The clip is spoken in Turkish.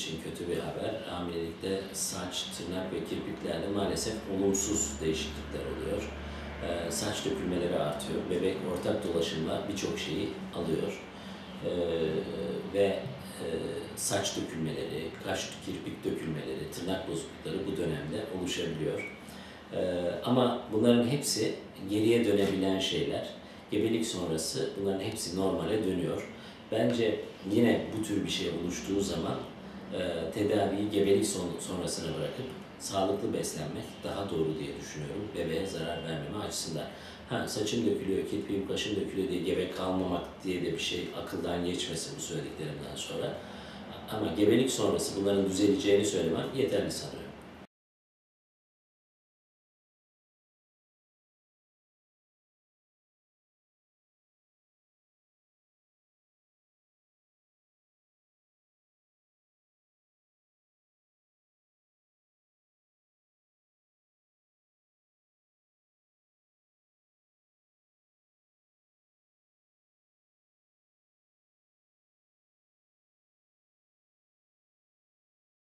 için kötü bir haber. Hamilelikte saç, tırnak ve kirpiklerde maalesef olumsuz değişiklikler oluyor. E, saç dökülmeleri artıyor. Bebek ortak dolaşımla birçok şeyi alıyor. E, ve e, saç dökülmeleri, kaş kirpik dökülmeleri, tırnak bozuklukları bu dönemde oluşabiliyor. E, ama bunların hepsi geriye dönebilen şeyler. Gebelik sonrası bunların hepsi normale dönüyor. Bence yine bu tür bir şey oluştuğu zaman e, tedaviyi gebelik son, sonrasına bırakıp sağlıklı beslenmek daha doğru diye düşünüyorum. Bebeğe zarar vermeme açısından. Ha saçın dökülüyor, kirpiğim, kaşın dökülüyor diye gebe kalmamak diye de bir şey akıldan geçmesin bu söylediklerimden sonra. Ama gebelik sonrası bunların düzeleceğini söylemem yeterli sanıyorum.